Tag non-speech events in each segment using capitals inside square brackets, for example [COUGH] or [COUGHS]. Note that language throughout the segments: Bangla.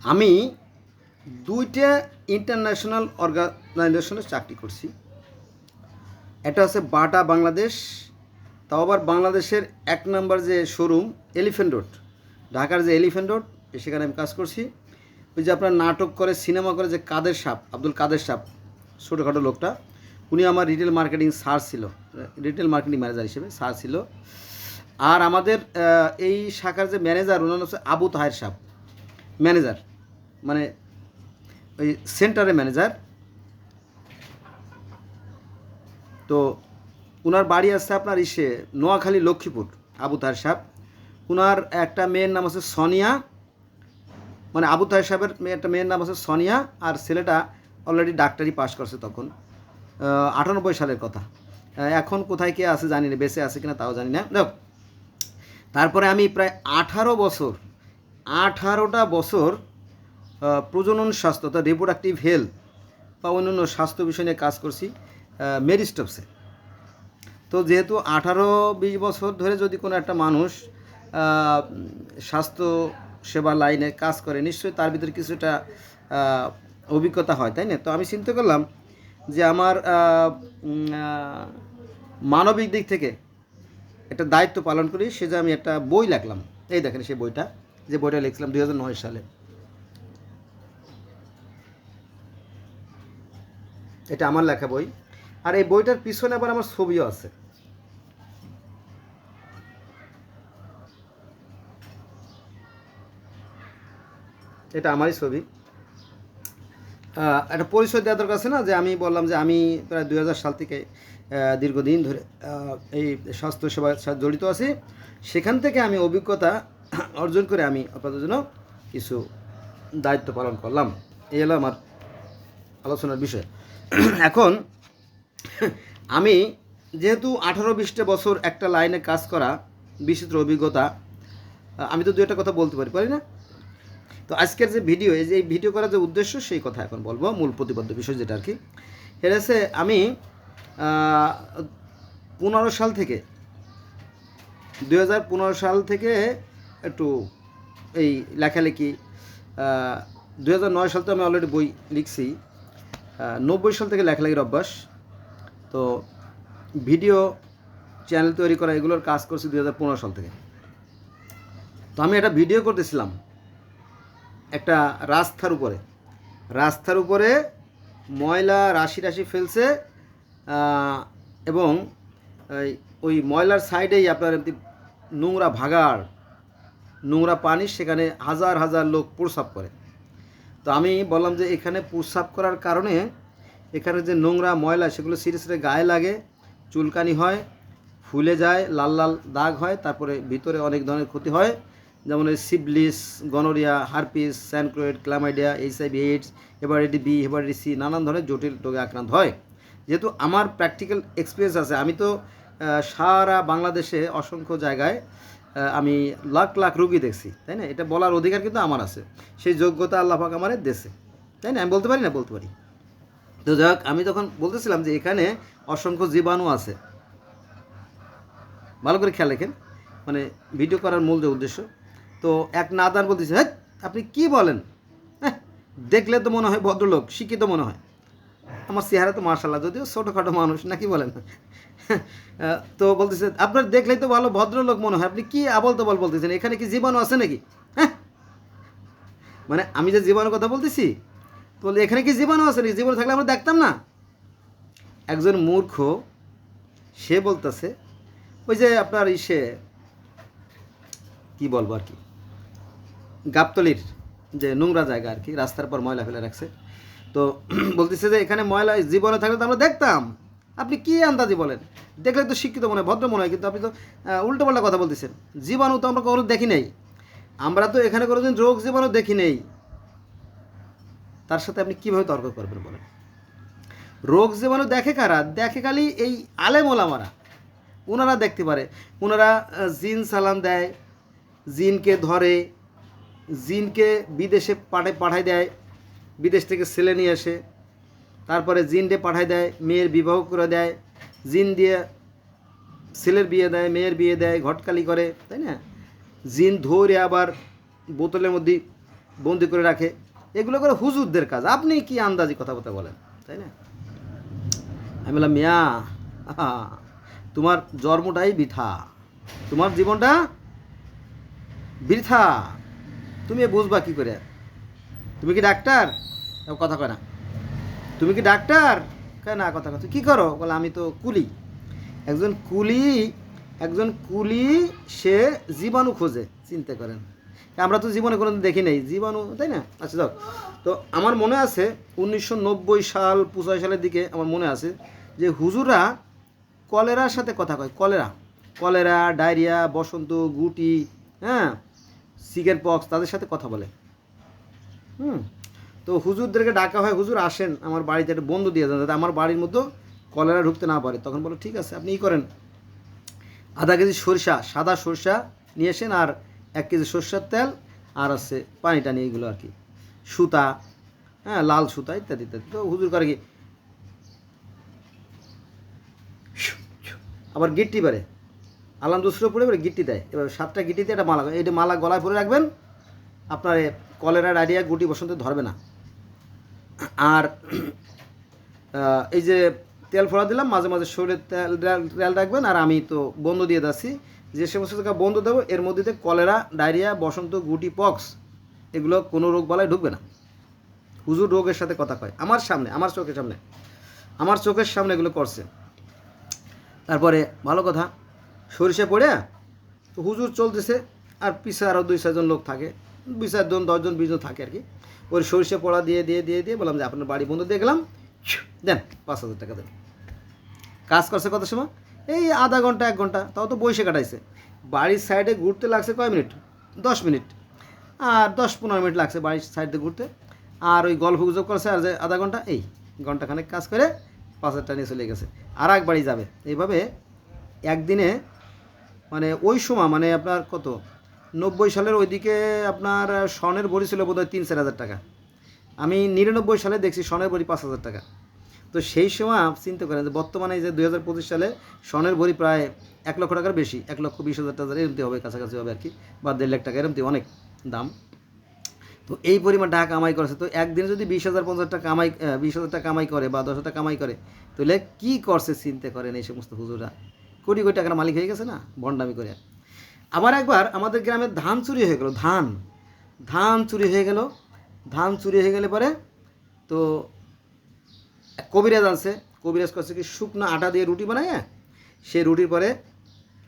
আমি দুইটা ইন্টারন্যাশনাল অর্গানাইজেশনে চাকরি করছি। এটা হচ্ছে বাটা বাংলাদেশ, তাও আবার বাংলাদেশের এক নম্বর যে শোরুম এলিফেন্ট রোড ঢাকার যে এলিফেন্ট রোড সেখানে আমি কাজ করছি। ওই যে আপনার নাটক করে সিনেমা করে যে কাদের সাপ, আব্দুল কাদের সাপ, ছোটোখাটো লোকটা, উনি আমার রিটেল মার্কেটিং স্যার ছিল। রিটেল মার্কেটিং ম্যানেজার হিসেবে স্যার ছিল। আর আমাদের এই শাখার যে ম্যানেজার ওনার হচ্ছে আবু তাহের সাপ। ম্যানেজার মানে ওই সেন্টারের ম্যানেজার। তো ওনার বাড়ি আছে আপনার ইসে নোয়াখালী লক্ষ্মীপুর, আবু তাহের সাহেব। ওনার একটা মেয়ের নাম আছে সনিয়া মানে আবু তাহের সাহেবের একটা মেয়ের নাম আছে সনিয়া, আর ছেলেটা অলরেডি ডাক্তারি পাস করছে তখন। আটানব্বই সালের কথা। এখন কোথায় কে আছে জানি না, বেঁচে আছে কিনা তাও জানি না। দেখো, তারপরে আমি প্রায় আঠারো বছর আঠারোটা বছর প্রজনন স্বাস্থ্য, অর্থাৎ রিপ্রোডাক্টিভ হেলথ বা অন্যান্য স্বাস্থ্য বিষয় নিয়ে কাজ করছি মেরিস্টপসে। তো যেহেতু আঠারো বিশ বছর ধরে যদি কোনো একটা মানুষ স্বাস্থ্য সেবা লাইনে কাজ করে, নিশ্চয়ই তার ভিতরে কিছুটা অভিজ্ঞতা হয়, তাই না? তো আমি চিন্তা করলাম যে আমার মানবিক দিক থেকে একটা দায়িত্ব পালন করি, সে যে আমি একটা বই লাগলাম এই দেখেন সেই বইটা। যে বইটা লিখছিলাম দু হাজার নয় সালে। এটা আমার লেখা বই। আর এই বইটার পিছনে আবার আমার ছবিও আছে। এটা আমারই ছবি। একটা পরিচয় দেওয়া দরকার আছে না? যে আমি বললাম যে আমি প্রায় দু হাজার সাল থেকে দীর্ঘদিন ধরে এই স্বাস্থ্য সেবার সাথে জড়িত আছি। সেখান থেকে আমি অভিজ্ঞতা অর্জন করে আমি আপনাদের জন্য কিছু দায়িত্ব পালন করলাম। এই হলো আমার আলোচনার বিষয়। এখন আমি যেহেতু আঠারো বিশটা বছর একটা লাইনে কাজ করা বিচিত্র অভিজ্ঞতা, আমি তো দু একটা কথা বলতে পারি পারি না? তো আজকের যে ভিডিও, এই যে ভিডিও করার যে উদ্দেশ্য, সেই কথা এখন বলব, মূল প্রতিপাদ্য বিষয় যেটা আর কি হচ্ছে আমি পনেরো সাল থেকে দু হাজার পনেরো সাল থেকে একটু এই লেখালেখি দুই সাল তো আমি অলরেডি বই লিখছি। নব্বই সাল থেকে লেখালেখির অভ্যাস। তো ভিডিও চ্যানেল তৈরি করা, এগুলোর কাজ করছি দু হাজার পনেরো সাল থেকে। তো আমি একটা ভিডিও করতেছিলাম একটা রাস্তার উপরে। রাস্তার উপরে ময়লা রাশি রাশি ফেলছে এবং ওই ময়লার সাইডেই আপনার নোংরা ভাগাড় নোংরা পানি সেখানে হাজার হাজার লোক প্রসাব করে। তো আমি বললাম যে এখানে প্রসাব করার কারণে এখানে যে নোংরা ময়লা সেগুলো সিঁড়ে সিঁড়ে গায়ে লাগে, চুলকানি হয়, ফুলে যায়, লাল লাল দাগ হয়, তারপরে ভিতরে অনেক ধরনের ক্ষতি হয়। যেমন এই syphilis gonorrhoea, herpes, chancroid, chlamydia, HIV, AIDS, hepatitis B, hepatitis C নানান ধরনের জটিল রোগে আক্রান্ত হয়। যেহেতু আমার প্র্যাকটিক্যাল এক্সপিরিয়েন্স আছে, আমি তো সারা বাংলাদেশে অসংখ্য জায়গায় আমি লাখ লাখ রুগী দেখছি, তাই না? এটা বলার অধিকার কিন্তু আমার আছে। সেই যোগ্যতা আল্লাহ পাক আমার দেশে তাই না? আমি বলতে পারি না? বলতে পারি। তো যাক আমি তখন বলতেছিলাম যে এখানে অসংখ্য জীবাণু আছে। ভালো করে খেয়াল রাখেন। মানে ভিডিও করার মূল যে উদ্দেশ্য। তো এক নাদার বলতেছে হ্যাঁ আপনি কি বলেন? হ্যাঁ দেখলে তো মনে হয় ভদ্রলোক, শিক্ষিত মনে হয়। আমার চেহারা তো মার্শাল্লাহ যদিও ছোটোখাটো মানুষ, নাকি বলেন? তো বলতেছে, আপনার দেখলেই তো ভালো ভদ্রলোক মনে হয়। আপনি কি আবল তবল বলতেছেন? এখানে কি জীবাণু আছে নাকি? হ্যাঁ? মানে আমি যে জীবাণুর কথা বলতেছি তো এখানে কি জীবাণু আছে নাকি? জীবাণু থাকলে আমরা দেখতাম না। একজন মূর্খ, সে বলতেছে, ওই যে আপনার ইসে, কি বলব আর কি, গাবতলির যে নোংরা জায়গা আর কি, রাস্তার পর ময়লা ফেলে রাখছে। তো [CLEARS THROAT] বলতেছে যে এখানে ময়লা জীবনে থাকলে তো আমরা দেখতাম। আপনি কি আন্দাজি বলেন? দেখলে তো শিক্ষিত মনে হয়, ভদ্র মনে হয়, কিন্তু আপনি তো উল্টো পাল্টা কথা বলতেছেন। জীবাণু তো আমরা কোনো দেখি নেই। আমরা তো এখানে কোনোদিন রোগ জীবাণু দেখি নেই। তার সাথে আপনি কীভাবে তর্ক করবেন বলেন? রোগ জীবাণু দেখে কারা? দেখে খালি এই আলেমোলামারা ওনারা দেখতে পারে। ওনারা জিন সালাম দেয়, জিনকে ধরে, জিনকে বিদেশে পাঠে পাঠায় দেয়, বিদেশ থেকে ছেলে নিয়ে আসে। তারপরে জিনকে পাঠায় দেয়, মেয়ের বিবাহ করে দেয়, জিন দিয়ে ছেলের বিয়ে দেয়, মেয়ের বিয়ে দেয়, ঘটকালি করে, তাই না? জিন ধরে আবার বোতলের মধ্যে বন্দি করে রাখে। এগুলো করে হুজুরদের কাজ। আপনি কি আন্দাজি কথাবার্তা বলেন, তাই না? আমি বললাম, মিয়া, [LAUGHS] তোমার জন্মটাই বৃথা। তোমার জীবনটা বৃথা। তুমি বুঝবা কি করে? তুমি কি ডাক্তার? কথা কয় না। তুমি কি ডাক্তার? কয় না, কথা কথা কি করো? বলে, আমি তো কুলি। একজন কুলি একজন কুলি, সে জীবাণু খোঁজে, চিন্তা করেন। আমরা তো জীবনে কোনো দেখি নাই, জীবাণু, তাই না? আচ্ছা যাও। তো আমার মনে আছে, উনিশশো নব্বই সাল, পঁচাশি সালের দিকে আমার মনে আছে যে হুজুরা কলেরার সাথে কথা কয়, কলেরা। কলেরা, ডায়রিয়া, বসন্ত, গুটি হ্যাঁ সিগের পক্স, তাদের সাথে কথা বলে। হুম। তো হুজুরদেরকে ডাকা হয়, হুজুর, আসেন, আমার বাড়িতে একটা বন্ধু দিয়ে দেন যাতে আমার বাড়ির মতো কলেরা ঢুকতে না পারে। তখন বলো, ঠিক আছে, আপনি ই করেন। আধা কেজি সরিষা, সাদা সরিষা নিয়ে আসেন, আর এক কেজি সরষের তেল, আর আছে পানি টানি এগুলো আর কি, সুতা হ্যাঁ লাল সুতা, ইত্যাদি ইত্যাদি। তো হুজুর করে কি, আবার গিট্টি পারে আলাম দুসরো পরে এবারে গিট্টি দেয়। এবার সাতটা গিট্টিতে একটা মালা এটা মালা গলায় পরে রাখবেন, আপনার এ কলেরা ডায়রিয়া গুটি বসন্ত ধরবে না। আর এই যে তেল ফোড়া দিলাম, মাঝে মাঝে শরীরের তেল, তেল- রাখবেন, আর আমি তো বন্ধ দিয়ে যাচ্ছি যে সমস্ত জায়গা বন্ধ দেবো, এর মধ্যে কলেরা, ডায়রিয়া, বসন্ত, গুটি, পক্স, এগুলো কোনো রোগ বালায় ঢুকবে না। হুজুর রোগের সাথে কথা কয়। আমার সামনে, আমার চোখের সামনে, আমার চোখের সামনে এগুলো করছে। তারপরে, ভালো কথা, সরিষা পড়ে, তো হুজুর চলতেছে, আর পিছে আরও দুই চারজন লোক থাকে, দুই চারজন, দশজন, বিশজন থাকে আর কি। ওই সরিষা পড়া দিয়ে দিয়ে দিয়ে দিয়ে বললাম যে আপনার বাড়ি বন্ধু দেখলাম দেন পাঁচ হাজার টাকা দেন। কাজ করছে কত সময়? এই আধা ঘণ্টা, এক ঘণ্টা, তাও তো বসে কাটাইছে। বাড়ির সাইডে ঘুরতে লাগছে কয় মিনিট? দশ মিনিট। আর দশ পনেরো মিনিট লাগছে বাড়ির সাইডে ঘুরতে। আর ওই গল্প গুজব করছে আর যে আধা ঘণ্টা, এই ঘন্টাখানেক কাজ করে পাঁচ হাজার টাকা নিয়ে চলে গেছে। আর এক বাড়ি যাবে। এইভাবে একদিনে মানে ওই সময় মানে আপনার কত? নব্বই সালের ওইদিকে আপনার স্বর্ণের বড়ি ছিল বোধহয় তিন চার হাজার টাকা। আমি নিরানব্বই সালে দেখছি স্বর্ণের বড়ি পাঁচ হাজার টাকা। তো সেই সময় চিন্তা করেন যে বর্তমানে যে দুই হাজার পঁচিশ সালে স্বর্ণের বড়ি প্রায় এক লক্ষ টাকার বেশি, এক লক্ষ বিশ হাজার টাকা এরমতি হবে, কাছাকাছি হবে আর কি, বা দেড় লাখ টাকা এরমতি অনেক দাম। তো এই পরিমাণ টাকা কামাই করেছে। তো একদিনে যদি বিশ হাজার, পঞ্চাশ টাকা কামাই বিশ হাজার টাকা কামাই করে বা দশ হাজার টাকা কামাই করে, তাহলে কী করছে চিন্তা করেন এই সমস্ত হুজুরা কোটি কোটি টাকার মালিক হয়ে গেছে না, ভণ্ডামি করে। আবার একবার আমাদের গ্রামে ধান চুরি হয়ে গেল, ধান। ধান চুরি হয়ে গেল, ধান চুরি হয়ে গেলে পরে তো কবিরাজ আছে কবিরাজ করছে কি শুকনো আটা দিয়ে রুটি বানায় সেই রুটির পরে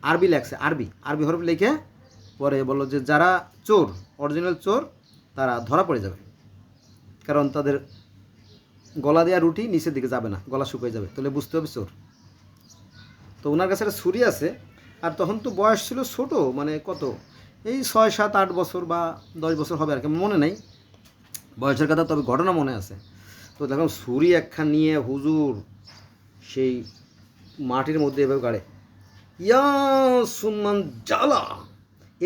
আরবি লেখছে, আরবি আরবি হরফ লিখে পরে বলল যে যারা চোর অরিজিনাল চোর, তারা ধরা পড়ে যাবে। কারণ তাদের গলা দেওয়া রুটি নিচের দিকে যাবে না, গলা শুকিয়ে যাবে, তাহলে বুঝতে হবে চোর। তো ওনার কাছে একটা ছুরি আছে আর তখন তো বয়স ছিল ছোট মানে কত? এই ছয়, সাত, আট বছর বা দশ বছর হবে আর কি, মনে নেই। বয়সের কথা তবে ঘটনা মনে আছে। তো দেখলাম ছুরি একখান নিয়ে হুজুর সেই মাটির মধ্যে এভাবে গাড়ে। ইয়া সুম্মান জ্বালা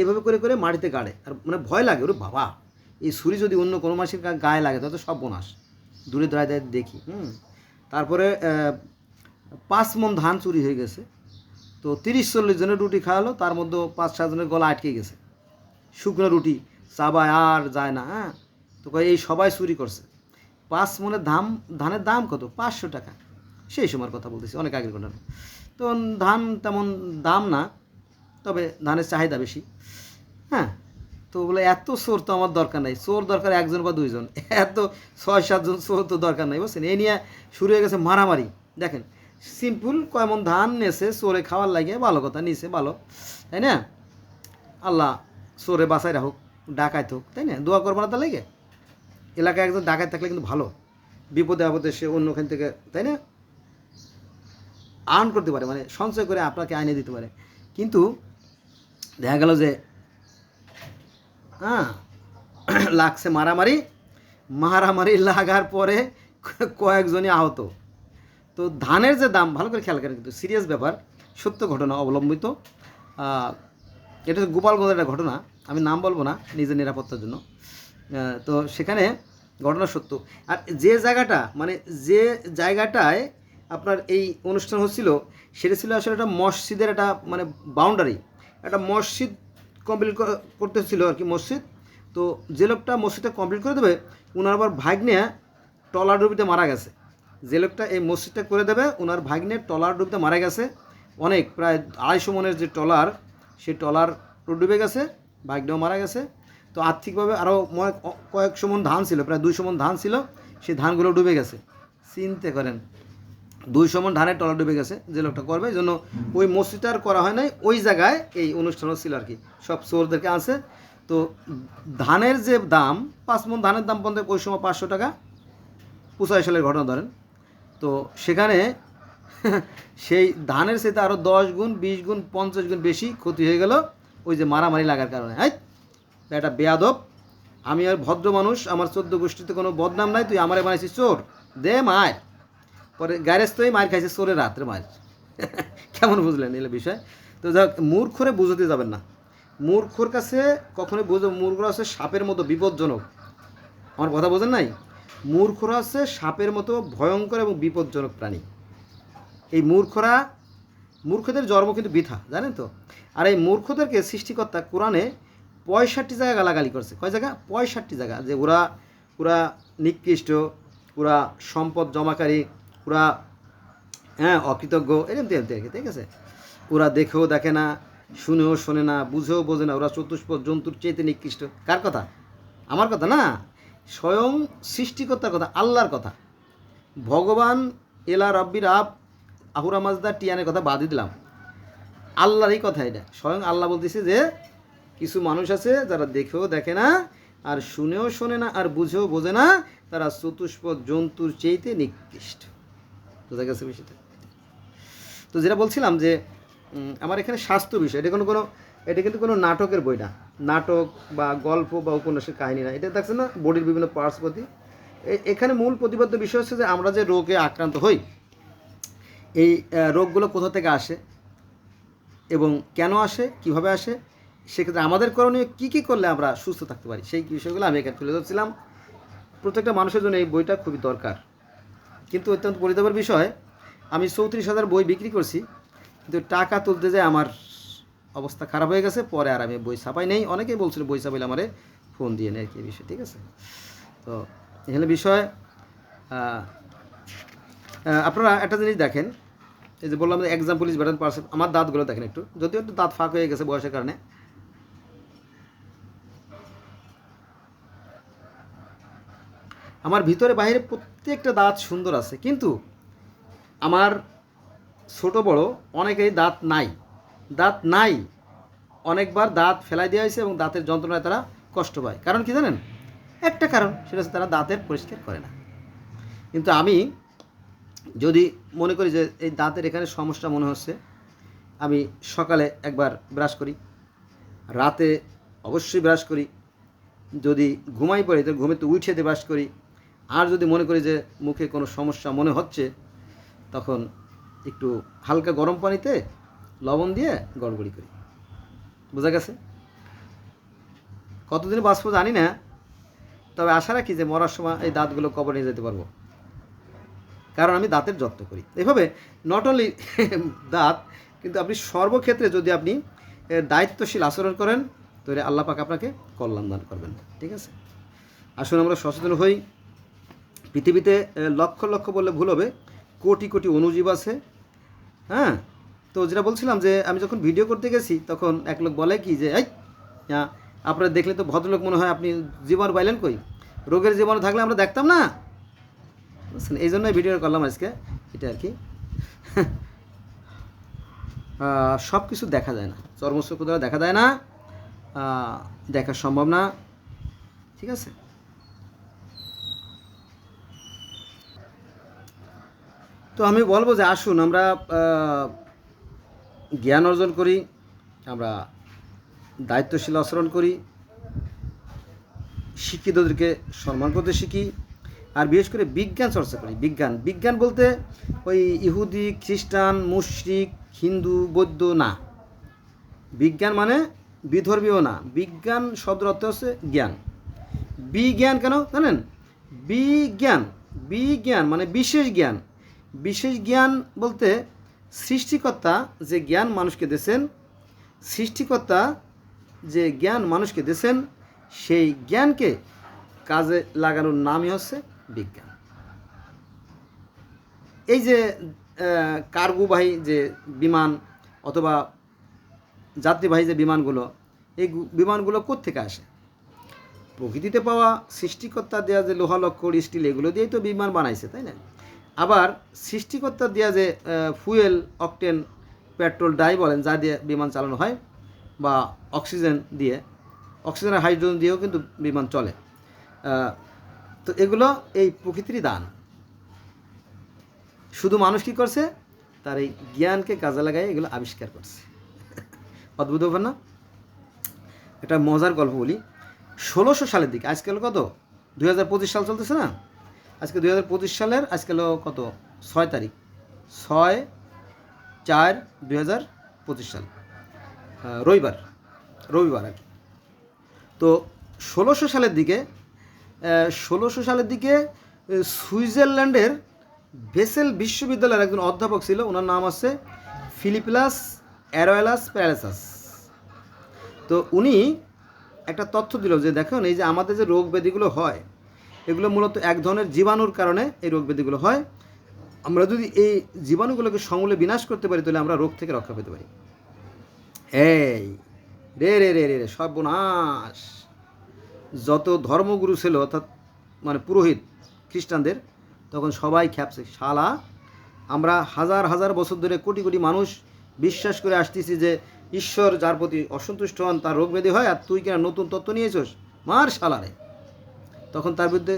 এভাবে করে করে মাটিতে গাড়ে। আর মানে ভয় লাগে, ওরে বাবা! এই ছুরি যদি অন্য কোনো মাসের গায়ে লাগে, তাহলে সব বোনাস। দূরে দাঁড়িয়ে দেখি, হুম? তারপরে পাঁচ মন ধান চুরি হয়ে গেছে। তো তিরিশ চল্লিশ জনের রুটি খাওয়ালো, তার মধ্যে পাঁচ সাতজনের গলা আটকে গেছে। শুকনো রুটি, চাবায় আর যায় না হ্যাঁ? তো এই সবাই চুরি করছে। পাঁচ মনের দাম ধানের দাম কত? পাঁচশো টাকা। সেই সময়ের কথা বলতেছি, অনেক আগের ঘটনা। তো ধান তেমন দাম না, তবে ধানের চাহিদা বেশি হ্যাঁ? তো বলে, এত চোর তো আমার দরকার নাই। চোর দরকার একজন বা দুইজন। এত ছয় সাতজন চোর তো দরকার নাই, বুঝছেন? এই নিয়ে শুরু হয়ে গেছে মারামারি। দেখেন সিম্পল কয়মন ধান নেছে, চোরে খাওয়ার লাগে, ভালো কথা, নিছে ভালো, তাই না? আল্লাহ চোরে বাঁচাই রাখুক ডাকাইত হোক তাই না? দোয়া করব না তার লাগে? এলাকায় একজন ডাকাত থাকলে কিন্তু ভালো, বিপদে আপদে সে অন্যখান থেকে, তাই না? আর্ন করতে পারে মানে সঞ্চয় করে আপনাকে আইনে দিতে পারে। কিন্তু দেখা গেল যে হ্যাঁ [COUGHS] লাগছে মারামারি মারামারি লাগার পরে কয়েকজনই আহত। তো ধানের যে দাম, ভালো করে খেয়াল করেন কিন্তু সিরিয়াস ব্যাপার, সত্য ঘটনা অবলম্বিত। এটা গোপালগঞ্জের একটা ঘটনা, আমি নাম বলব না, নিজের নিরাপত্তার জন্য। তো সেখানে ঘটনা সত্য। আর যে জায়গাটা মানে যে জায়গাটায় আপনার এই অনুষ্ঠান হচ্ছিল, সেটা ছিল আসলে একটা মসজিদের একটা মানে বাউন্ডারি একটা মসজিদ কমপ্লিট করতেছিল আর কি মসজিদ। তো যে লোকটা মসজিদটা কমপ্লিট করে দেবে ওনার আবার ভাগ্নে টলার ডুবিতে মারা গেছে। যে লোকটা এই মসজিদটা করে দেবে ওনার ভাগ্নে টলার ডুবতে মারা গেছে। অনেক, প্রায় আড়াইশো মনের যে টলার সেই টলার ডুবে গেছে, ভাগ্নেও মারা গেছে। তো আর্থিকভাবে আরও কয়েকশো মন ধান ছিল, প্রায় দুইশো মন ধান ছিল, সেই ধানগুলো ডুবে গেছে। চিনতে করেন, দুইশো মন ধানের টলা ডুবে গেছে যে লোকটা করবে, এই জন্য ওই মসজিদটা আর করা হয় নাই, ওই জায়গায় এই অনুষ্ঠানও ছিল আর কি, সব চোরদেরকে আছে তো ধানের যে দাম, পাঁচ মন ধানের দাম পর্যন্ত ওই সময় পাঁচশো টাকা, পঁচাশি সালের ঘটনা ধরেন। তো সেখানে সেই ধানের সাথে আরও দশ গুণ, বিশ গুণ, পঞ্চাশ গুণ বেশি ক্ষতি হয়ে গেল ওই যে মারামারি লাগার কারণে হ্যাঁ এটা বেয়াদব। আমি আর ভদ্র মানুষ, আমার চোদ্দ গোষ্ঠীতে কোনো বদনাম নাই, তুই আমারে বানাইছিস চোর। দে মার। পরে গ্যারেজ তোই মার খাইছে চোরের রাত্রে মার। [LAUGHS] কেমন বুঝলেন এলে বিষয়? তো যাক, মূর্খরে বুঝতে যাবেন না। মূর্খর কাছে কখনোই বুঝো মূর্খরা হচ্ছে সাপের মতো বিপজ্জনক। আমার কথা বোঝেন নাই? মূর্খরা হচ্ছে সাপের মতো ভয়ঙ্কর এবং বিপজ্জনক প্রাণী। এই মূর্খরা, মূর্খদের জন্ম কিন্তু বৃথা, জানেন তো? আর এই মূর্খদেরকে সৃষ্টিকর্তা কোরআনে পঁয়ষট্টি জায়গা গালাগালি করছে। কয় জায়গা? পঁয়ষট্টি জায়গা। যে ওরা ওরা নিকৃষ্ট, ওরা সম্পদ জমাকারী, ওরা হ্যাঁ অকৃতজ্ঞ এরকম তেমন আর কি ঠিক আছে? ওরা দেখেও দেখে না, শুনেও শোনে না, বুঝেও বোঝে না, ওরা চতুষ্প জন্তুর চেয়েতে নিকৃষ্ট। কার কথা? আমার কথা না? স্বয়ং সৃষ্টিকর্তার কথা, আল্লাহর কথা। ভগবান এলা রব্বির আব, আহুরা মাজদা, টিয়ানের কথা বাদই দিলাম। আল্লাহরই কথা এটা। স্বয়ং আল্লাহ বলতেছে যে, কিছু মানুষ আছে যারা দেখেও দেখে না, আর শুনেও শোনে না, আর বুঝেও বোঝে না, তারা চতুষ্পদ জন্তুর চেয়েতে নিকৃষ্ট। বোঝা গেছে বিষয়টা? তো যেটা বলছিলাম যে আমার এখানে স্বাস্থ্য বিষয়, এটা কোনো কোনো, এটা কিন্তু কোনো নাটকের বই না। নাটক বা গল্প বা উপন্যাসের কাহিনী না। এটা দেখছেন না? বডির বিভিন্ন পার্টস প্রতি। এখানে মূল প্রতিবদ্ধ বিষয় হচ্ছে যে আমরা যে রোগে আক্রান্ত হই, এই রোগগুলো কোথা থেকে আসে এবং কেন আসে, কীভাবে আসে, সেক্ষেত্রে আমাদের করণীয় কী কী করলে আমরা সুস্থ থাকতে পারি, সেই বিষয়গুলো আমি এখানে তুলে ধরছিলাম। প্রত্যেকটা মানুষের জন্য এই বইটা খুবই দরকার। কিন্তু অত্যন্ত পরিতাপের বিষয়, আমি চৌত্রিশ হাজার বই বিক্রি করছি, কিন্তু টাকা তুলতে যে আমার অবস্থা খারাপ হয়ে গেছে, পরে আর আমি বই ছাপাই নেই। অনেকেই বলছিল, বই ছাপাইলে আমারে ফোন দিয়ে নেয় কি বিষয়? ঠিক আছে? তো এখানে বিষয় আপনারা একটা জিনিস দেখেন। এই যে বললাম এক্সাম্পল ইজ বেটার পার্সন আমার দাঁতগুলো দেখেন একটু। যদিও একটু দাঁত ফাঁক হয়ে গেছে বয়সের কারণে। আমার ভিতরে বাইরে প্রত্যেকটা দাঁত সুন্দর আছে, কিন্তু আমার ছোট বড় অনেকেরই দাঁত নাই। দাঁত নাই, অনেকবার দাঁত ফেলাই দেওয়া হয়েছে এবং দাঁতের যন্ত্রণায় তারা কষ্ট পায়। কারণ কি জানেন? একটা কারণ, সেটা হচ্ছে তারা দাঁতের পরিষ্কার করে না। কিন্তু আমি যদি মনে করি যে এই দাঁতের এখানে সমস্যা মনে হচ্ছে, আমি সকালে একবার ব্রাশ করি, রাতে অবশ্যই ব্রাশ করি, যদি ঘুমাই পড়ি তো ঘুমেতে উঠেতে ব্রাশ করি। আর যদি মনে করি যে মুখে কোনো সমস্যা মনে হচ্ছে, তখন একটু হালকা গরম পানিতে লবণ দিয়ে গড়গড়ি করি। বোঝা গেছে? কতদিন বাঁচবো জানি না, তবে আশা রাখি যে মরার সময় এই দাঁতগুলো কবর নিয়ে যেতে পারব। কারণ আমি দাঁতের যত্ন করি। এভাবে নট অনলি দাঁত, কিন্তু আপনি সর্বক্ষেত্রে যদি আপনি দায়িত্বশীল আচরণ করেন, তাহলে আল্লাহ পাক আপনাকে কল্যাণ দান করবেন। ঠিক আছে? আসুন আমরা সচেতন হই। পৃথিবীতে লক্ষ লক্ষ বললে ভুল হবে। কোটি কোটি অণুজীব আছে হ্যাঁ? তো যেটা বলছিলাম যে আমি যখন ভিডিও করতে গেছি, তখন এক লোক বলে কি যে, এই আপনারা দেখলে তো ভদ্রলোক মনে হয় আপনি জীবন পাইলেন কই? রোগের জীবন থাকলে আমরা দেখতাম না। বুঝছেন? এই জন্যই ভিডিও করলাম আজকে, এটা আর কি। সব কিছু দেখা যায় না। চর্মচক্ষু দ্বারা দেখা যায় না দেখা সম্ভব না। ঠিক আছে? তো আমি বলব যে, আসুন, আমরা জ্ঞান অর্জন করি, আমরা দায়িত্বশীল আচরণ করি, শিক্ষিতদেরকে সম্মান করতে শিখি, আর বিশেষ করে বিজ্ঞান চর্চা করি। বিজ্ঞান বিজ্ঞান বলতে ওই ইহুদি, খ্রিস্টান, মুশরিক, হিন্দু, বৌদ্ধ, না। বিজ্ঞান মানে বিধর্মীয় না। বিজ্ঞান শব্দের অর্থ হচ্ছে জ্ঞান। বিজ্ঞান কেন? জানেন? বিজ্ঞান বিজ্ঞান মানে বিশেষ জ্ঞান। বিশেষ জ্ঞান বলতে সৃষ্টিকর্তা যে জ্ঞান মানুষকে দিয়েছেন, সৃষ্টিকর্তা যে জ্ঞান মানুষকে দিয়েছেন, সেই জ্ঞানকে কাজে লাগানোর নামই হচ্ছে বিজ্ঞান। এই যে কার্গোবাহী যে বিমান অথবা যাত্রীবাহী যে বিমানগুলো, এই বিমানগুলো কোত্থেকে আসে? প্রকৃতিতে পাওয়া সৃষ্টিকর্তা দেওয়া যে লোহা লক্কর স্টিল, এগুলো দিয়েই তো বিমান বানাইছে, তাই না? আবার সৃষ্টিকর্তা দেওয়া যে ফুয়েল, অকটেন, পেট্রোল, ডাই বলেন, যা দিয়ে বিমান চালানো হয়, বা অক্সিজেন দিয়ে, অক্সিজেন হাইড্রোজেন দিয়েও কিন্তু বিমান চলে। তো এগুলো এই প্রকৃতিরই দান। শুধু মানুষ কী করছে? তার এই জ্ঞানকে কাজে লাগাই এগুলো আবিষ্কার করছে। অদ্ভুত ব্যাপার না? একটা মজার গল্প বলি। ষোলোশো সালের দিকে, আজকাল কত? দুই হাজার পঁচিশ সাল চলতেছে না? আজকে দুই হাজার পঁচিশ সালের আজকাল কত? ছয় তারিখ। ছয় চার দুই হাজার পঁচিশ সাল। আহ, রবিবার। রবিবার আর কি। তো ষোলোশো সালের দিকে ষোলোশো সালের দিকে সুইজারল্যান্ডের ভেসেল বিশ্ববিদ্যালয়ের একজন অধ্যাপক ছিল ওনার নাম আছে ফিলিপিলাস অ্যারোয়েলাস প্যারাসাস তো উনি একটা তথ্য দিল যে দেখুন এই যে আমাদের যে রোগ ব্যাধিগুলো হয় এগুলো মূলত এক ধরনের জীবাণুর কারণে এই রোগ ব্যাধিগুলো হয়। আমরা যদি এই জীবাণুগুলোকে সমূলে বিনাশ করতে পারি, তাহলে আমরা রোগ থেকে রক্ষা পেতে পারি। এই, রে রে রে রে রে, সর্বনাশ। যত ধর্মগুরু ছিল, অর্থাৎ মানে পুরোহিত খ্রিস্টানদের, তখন সবাই খ্যাপছে, শালা, আমরা হাজার হাজার বছর ধরে কোটি কোটি মানুষ বিশ্বাস করে আসতেছি যে ঈশ্বর যার প্রতি অসন্তুষ্ট হন, তার রোগ ব্যাধি হয়, আর তুই কেন নতুন তত্ত্ব নিয়েছিস? মার শালারে তখন তার বিরুদ্ধে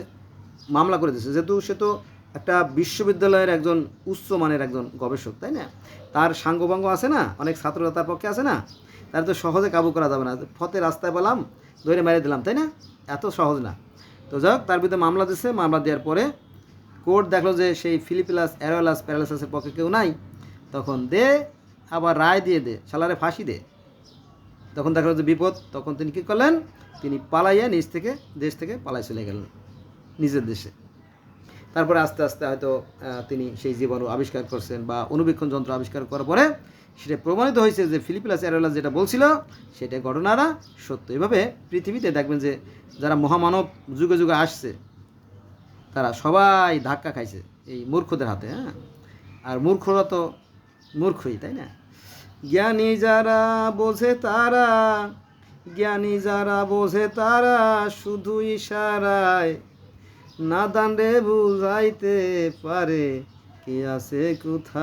মামলা করে দিয়েছে। যেহেতু সে তো একটা বিশ্ববিদ্যালয়ের একজন উচ্চ মানের একজন গবেষক, তাই না? তার সাঙ্গভঙ্গ আছে না? অনেক ছাত্ররা তার পক্ষে আছে না? তার তো সহজে কাবু করা যাবে না। ফতে রাস্তায় পেলাম, ধরে মেরে দিলাম, তাই না? এত সহজ না। তো যাই তার বিরুদ্ধে মামলা দিচ্ছে মামলা দেওয়ার পরে কোর্ট দেখল যে সেই ফিলিপিলাস, অ্যারোলাস প্যারালাসের পক্ষে কেউ নাই। তখন দে, আবার রায় দিয়ে দে সালারে ফাঁসি দে। তখন দেখল যে বিপদ, তখন তিনি কী করলেন? তিনি পালাইয়া নিজ থেকে, দেশ থেকে পালাই চলে গেলেন, নিজের দেশে। তারপরে আস্তে আস্তে হয়তো তিনি সেই জীবাণু আবিষ্কার করছেন বা অনুবীক্ষণ যন্ত্র আবিষ্কার করার পরে সেটা প্রমাণিত হয়েছে যে ফিলিপিলাস অ্যারোলাস যেটা বলছিল, সেটা ঘটনারা সত্য। এভাবে পৃথিবীতে দেখবেন যে যারা মহামানব যুগে যুগে আসছে, তারা সবাই ধাক্কা খাইছে এই মূর্খদের হাতে হ্যাঁ? আর মূর্খরা তো মূর্খই, তাই না? জ্ঞানী যারা বোঝে তারা, জ্ঞানী যারা বোঝে তারা শুধু ইশারায় নাদান রে বুঝাইতে পারে, কি আছে কোথায়?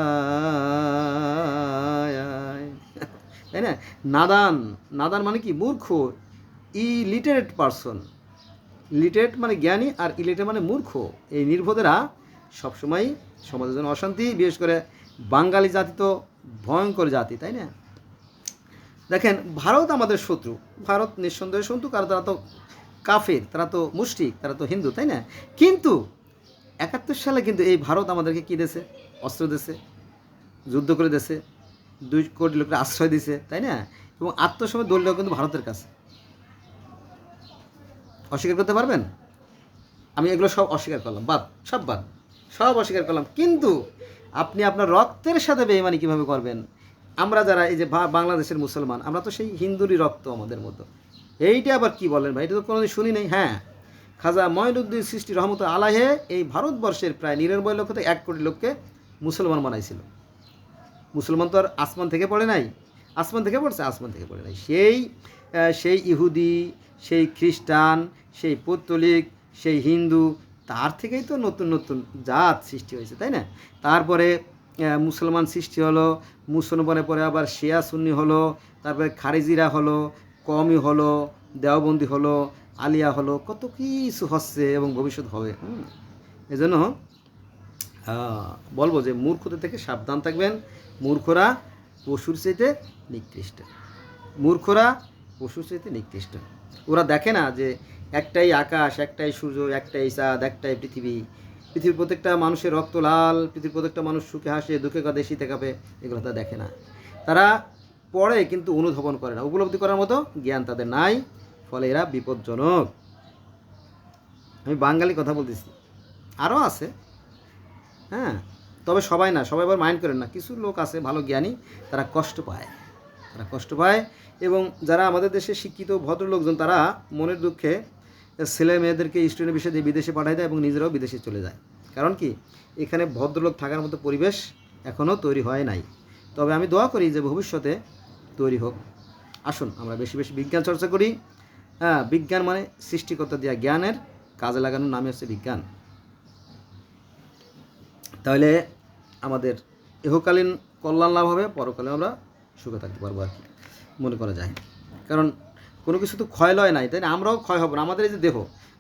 তাই না? নাদান নাদান মানে কি? মূর্খ ইলিটারেট পারসন লিটারেট মানে জ্ঞানী আর ইলিটারেট মানে মূর্খ। এই নির্বোধেরা সবসময় সমাজের জন্য অশান্তি, বিশেষ করে বাঙালি জাতি তো ভয়ঙ্কর জাতি, তাই না? দেখেন, ভারত আমাদের শত্রু। ভারত নিঃসন্দেহে শত্রু, কারণ তারা তো কাফের, তারা তো মুষ্টিক তারা তো হিন্দু, তাই না? কিন্তু একাত্তর সালে কিন্তু এই ভারত আমাদেরকে কী দেছে অস্ত্র দেছে যুদ্ধ করে দেছে দুই কোটি লোকের আশ্রয় দিছে তাই না? এবং আত্মসময় দলটা কিন্তু ভারতের কাছে। অস্বীকার করতে পারবেন? আমি এগুলো সব অস্বীকার করলাম, বাদ, সব বাদ, সব অস্বীকার করলাম। কিন্তু আপনি আপনার রক্তের সাথে বেইমানি কীভাবে করবেন? আমরা যারা এই যে বাংলাদেশের মুসলমান, আমরা তো সেই হিন্দুরই রক্ত আমাদের মতো এইটা আবার কি বলেন ভাই? এটা তো কোনোদিন শুনি নাই। হ্যাঁ খাজা মঈনুদ্দিন সৃষ্টি রহমত আলাহে এই ভারতবর্ষের প্রায় নিরানব্বই লক্ষ থেকে এক কোটি লোককে মুসলমান বানাইছিল। মুসলমান তো আর আসমান থেকে পড়ে নাই। আসমান থেকে পড়ছে, আসমান থেকে পড়ে নাই। সেই সেই ইহুদি, সেই খ্রিস্টান, সেই পৌত্তলিক, সেই হিন্দু তার থেকেই তো নতুন নতুন জাত সৃষ্টি হয়েছে, তাই না? তারপরে মুসলমান সৃষ্টি হলো, মুসলমানের পরে আবার শিয়া সুন্নি হলো, তারপরে খারিজিরা হলো কমই হলো, দেওবন্দি হলো, আলিয়া হলো, কত কিছু হচ্ছে এবং ভবিষ্যৎ হবে, হুম? এজন্য বলব যে মূর্খদের থেকে সাবধান থাকবেন। মূর্খরা পশুর চাইতে নিকৃষ্ট। মূর্খরা পশুর চাইতে নিকৃষ্ট। ওরা দেখে না যে একটাই আকাশ, একটাই সূর্য, একটাই চাঁদ, একটাই পৃথিবী। পৃথিবীর প্রত্যেকটা মানুষের রক্ত লাল, পৃথিবীর প্রত্যেকটা মানুষ সুখে হাসে, দুঃখে কাঁদে, শীতে কাঁপে, এগুলো তারা দেখে না। তারা পড়ে কিন্তু অনুধাবন করে না। উপলব্ধি করার মতো জ্ঞান তাদের নাই, ফলে এরা বিপজ্জনক। আমি বাঙালি কথা বলতেছি। আরও আছে। হ্যাঁ তবে সবাই না, সবাই আবার মাইন্ড করেন না। কিছু লোক আছে ভালো জ্ঞানী, তারা কষ্ট পায়। তারা কষ্ট পায় এবং যারা আমাদের দেশে শিক্ষিত ভদ্রলোকজন, তারা মনের দুঃখে ছেলে মেয়েদেরকে স্টুডেন্ট বিষয়ে বিদেশে পাঠায় দেয় এবং নিজেরাও বিদেশে চলে যায়। কারণ কি? এখানে ভদ্রলোক থাকার মতো পরিবেশ এখনও তৈরি হয় নাই। তবে আমি দোয়া করি যে ভবিষ্যতে তৈরি হোক। আসুন, আমরা বেশি বেশি বিজ্ঞান চর্চা করি। হ্যাঁ বিজ্ঞান মানে সৃষ্টিকর্তা দেওয়া জ্ঞানের কাজে লাগানোর নামই হচ্ছে বিজ্ঞান। তাহলে আমাদের ইহকালীন কল্যাণ লাভ হবে পরকালে আমরা সুখে থাকতে পারব আর কি। মনে করা যায়। কারণ কোনো কিছু তো ক্ষয় লয় নাই, তাই না? আমরাও ক্ষয় হব না, আমাদের এই যে দেহ,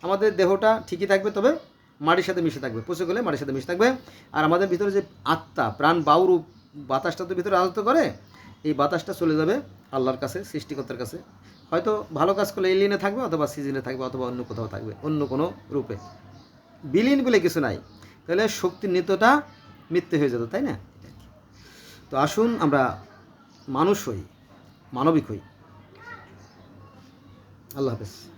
আমাদের দেহটা ঠিকই থাকবে, তবে মাটির সাথে মিশে থাকবে পচে গেলে মাটির সাথে মিশে থাকবে। আর আমাদের ভিতরে যে আত্মা, প্রাণ, বাউরু বাতাসটা তো ভিতরে রাজত্ব করে, এই বাতাসটা চলে যাবে আল্লাহর কাছে, সৃষ্টিকর্তার কাছে। হয়তো ভালো কাজ করলে এলিনে থাকবে অথবা সিজনে থাকবে অথবা অন্য কোথাও থাকবে, অন্য কোনো রূপে। বিলীন বলে কিছু নাই, তাহলে শক্তির নিত্যটা মৃত্যু হয়ে যেত, তাই না? তো আসুন আমরা মানুষ হই, মানবিক হই। আল্লাহ হাফেজ।